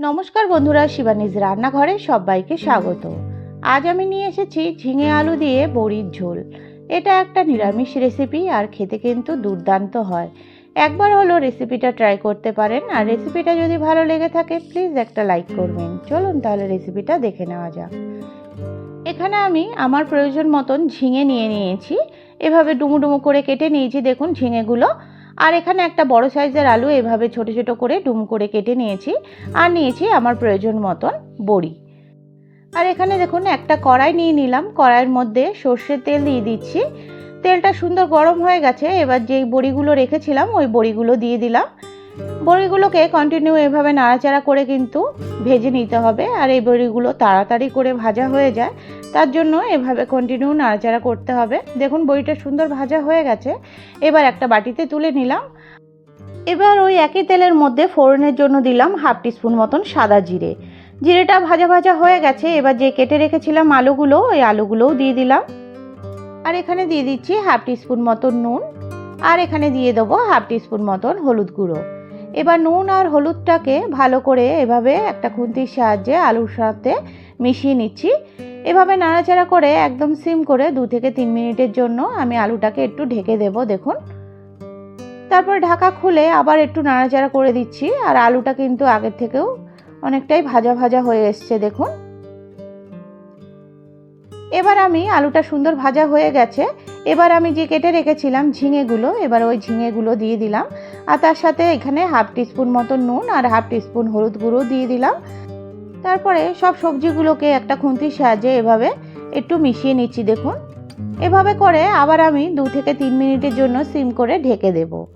নমস্কার বন্ধুরা, শিবানীজ রান্নাঘরে সবাইকে স্বাগত। আজ আমি নিয়ে এসেছি ঝিঙে আলু দিয়ে বড়ির ঝোল। এটা একটা নিরামিষ রেসিপি আর খেতে কিন্তু দুর্দান্ত হয়। একবার হলো রেসিপিটা ট্রাই করতে পারেন। আর রেসিপিটা যদি ভালো লেগে থাকে প্লিজ একটা লাইক করবেন। চলুন তাহলে রেসিপিটা দেখে নেওয়া যাক। এখানে আমি আমার প্রয়োজন মতন ঝিঙে নিয়ে নিয়েছি। এভাবে ডুমু ডুমু করে কেটে নিয়েছি। দেখুন, ঝিঙেগুলো আর এখানে একটা বড় সাইজের আলু এভাবে ছোট ছোট করে ডুম করে কেটে নিয়েছি আর নিয়েছি আমার প্রয়োজন মতন বড়ি। আর এখানে দেখুন, একটা কড়াই নিয়ে নিলাম। কড়াইয়ের মধ্যে সর্ষের তেল দিয়ে দিচ্ছি। তেলটা সুন্দর গরম হয়ে গেছে। এবার যেই বড়িগুলো রেখেছিলাম, ওই বড়িগুলো দিয়ে দিলাম। বড়িগুলোকে কন্টিনিউ এভাবে নাড়াচাড়া করে কিন্তু ভেজে নিতে হবে। আর এই বড়িগুলো তাড়াতাড়ি করে ভাজা হয়ে যায়, তার জন্য এভাবে কন্টিনিউ নাড়াচাড়া করতে হবে। দেখুন, বড়িটা সুন্দর ভাজা হয়ে গেছে। এবার একটা বাটিতে তুলে নিলাম। এবার ওই একই তেলের মধ্যে ফোড়নের জন্য দিলাম হাফ টিস্পুন মতন সাদা জিরে। জিরেটা ভাজা ভাজা হয়ে গেছে। এবার যে কেটে রেখেছিলাম আলুগুলো, ওই আলুগুলোও দিয়ে দিলাম। আর এখানে দিয়ে দিচ্ছি হাফ টিস্পুন মতন নুন। আর এখানে দিয়ে দেবো হাফ টিস্পুন মতন হলুদ গুঁড়ো। এবার নুন আর হলুদটাকে ভালো করে এভাবে একটা খুন্তির সাহায্যে আলুর সাথে মিশিয়ে নিচ্ছি। এভাবে নাড়াচাড়া করে একদম সিম করে দু থেকে তিন মিনিটের জন্য আমি আলুটাকে একটু ঢেকে দেব, দেখুন। তারপর ঢাকা খুলে আবার একটু নাড়াচাড়া করে দিচ্ছি আর আলুটা কিন্তু আগের থেকেও অনেকটাই ভাজা ভাজা হয়ে এসছে, দেখুন। এবার আমি আলুটা সুন্দর ভাজা হয়ে গেছে। এবার আমি যে কেটে রেখেছিলাম ঝিঙেগুলো, এবার ওই ঝিঙেগুলো দিয়ে দিলাম। আর তার সাথে এখানে হাফ টিস্পুন মতো নুন আর হাফ টিস্পুন হলুদ গুঁড়ো দিয়ে দিলাম। তারপরে সব সবজিগুলোকে একটা খুন্তির সাহায্যে এভাবে একটু মিশিয়ে নিচ্ছি, দেখুন। এভাবে করে আবার আমি দু থেকে তিন মিনিটের জন্য সিম করে ঢেকে দেব।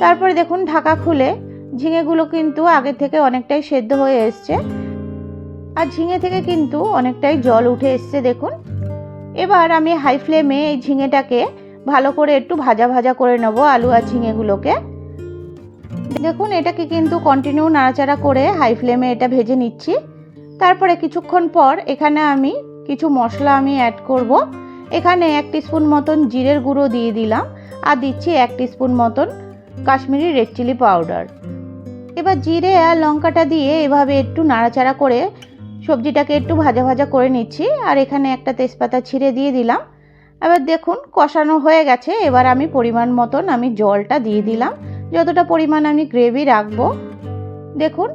তারপরে দেখুন ঢাকা খুলে ঝিঙেগুলো কিন্তু আগের থেকে অনেকটাই সেদ্ধ হয়ে এসছে। আর ঝিঙে থেকে কিন্তু অনেকটাই জল উঠে এসছে, দেখুন। এবার আমি হাই ফ্লেমে এই ঝিঙেটাকে ভালো করে একটু ভাজা ভাজা করে নেব আলু আর ঝিঙেগুলোকে। দেখুন, এটাকে কিন্তু কন্টিনিউ নাড়াচাড়া করে হাই ফ্লেমে এটা ভেজে নিচ্ছি। তারপরে কিছুক্ষণ পর এখানে আমি কিছু মশলা আমি অ্যাড করব। এখানে এক স্পুন মতন জিরের গুঁড়ো দিয়ে দিলাম আর দিচ্ছি এক স্পুন মতন কাশ্মীরি রেড চিলি পাউডার এবার জিরে আর লঙ্কাটা দিয়ে এভাবে একটু নাড়াচাড়া করে সবজিটাকে একটু ভাজা ভাজা করে নিচ্ছি, আর এখানে একটা তেজপাতা ছিঁড়ে দিয়ে দিলাম। এবার দেখুন, কষানো হয়ে গেছে, এবার আমি পরিমাণ মতন আমি জলটা দিয়ে দিলাম। যতটা পরিমাণ আমি গ্রেভি রাখব, দেখুন।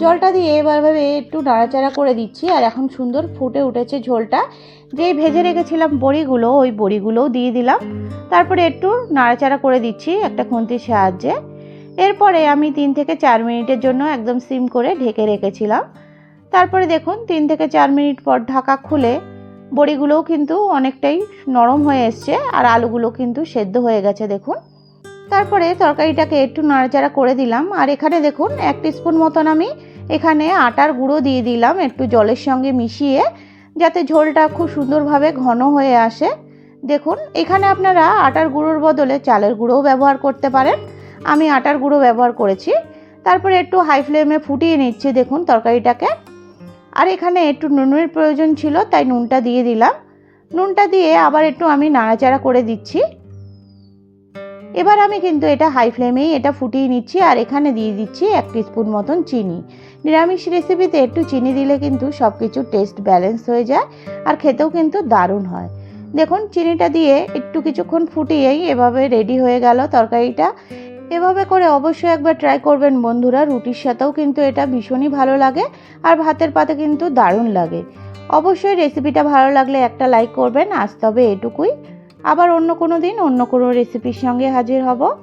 জলটা দিয়ে এবারভাবে একটু নাড়াচাড়া করে দিচ্ছি, আর এখন সুন্দর ফুটে উঠেছে ঝোলটা। যেই ভেজে রেখেছিলাম বড়িগুলো, ওই বড়িগুলোও দিয়ে দিলাম। তারপরে একটু নাড়াচাড়া করে দিচ্ছি একটা খুন্তির সাহায্যে। এরপরে আমি তিন থেকে চার মিনিটের জন্য একদম সিম করে ঢেকে রেখেছিলাম। তারপরে দেখুন, তিন থেকে চার মিনিট পর ঢাকা খুলে বড়িগুলোও কিন্তু অনেকটাই নরম হয়ে এসছে আর আলুগুলো কিন্তু সেদ্ধ হয়ে গেছে, দেখুন। তারপরে তরকারিটাকে একটু নাড়াচাড়া করে দিলাম আর এখানে দেখুন, এক স্পুন মতন আমি এখানে আটার গুঁড়ো দিয়ে দিলাম একটু জলের সঙ্গে মিশিয়ে, যাতে ঝোলটা খুব সুন্দরভাবে ঘন হয়ে আসে। দেখুন, এখানে আপনারা আটার গুঁড়োর বদলে চালের গুঁড়োও ব্যবহার করতে পারেন। আমি আটার গুঁড়ো ব্যবহার করেছি। তারপরে একটু হাই ফ্লেমে ফুটিয়ে নিচ্ছি, দেখুন তরকারিটাকে। আর এখানে একটু নুনের প্রয়োজন ছিল, তাই নুনটা দিয়ে দিলাম। নুনটা দিয়ে আবার একটু আমি নাড়াচাড়া করে দিচ্ছি। এবার আমি কিন্তু এটা হাই ফ্লেমেই এটা ফুটিয়ে নিচ্ছি আর এখানে দিয়ে দিচ্ছি এক স্পুন মতন চিনি। নিরামিষ রেসিপিতে একটু চিনি দিলে কিন্তু সব কিছু টেস্ট ব্যালেন্স হয়ে যায় আর খেতেও কিন্তু দারুণ হয়। দেখুন, চিনিটা দিয়ে একটু কিছুক্ষণ ফুটিয়েই এভাবে রেডি হয়ে গেল তরকারিটা। এভাবে করে অবশ্যই একবার ট্রাই করবেন বন্ধুরা। রুটির সাথেও কিন্তু এটা ভীষণই ভালো লাগে আর ভাতের পাতে কিন্তু দারুণ লাগে। অবশ্যই রেসিপিটা ভালো লাগলে একটা লাইক করবেন, আজ তবে এটুকুই। আবার অন্য কোনো দিন অন্য কোনো রেসিপির সঙ্গে হাজির হব।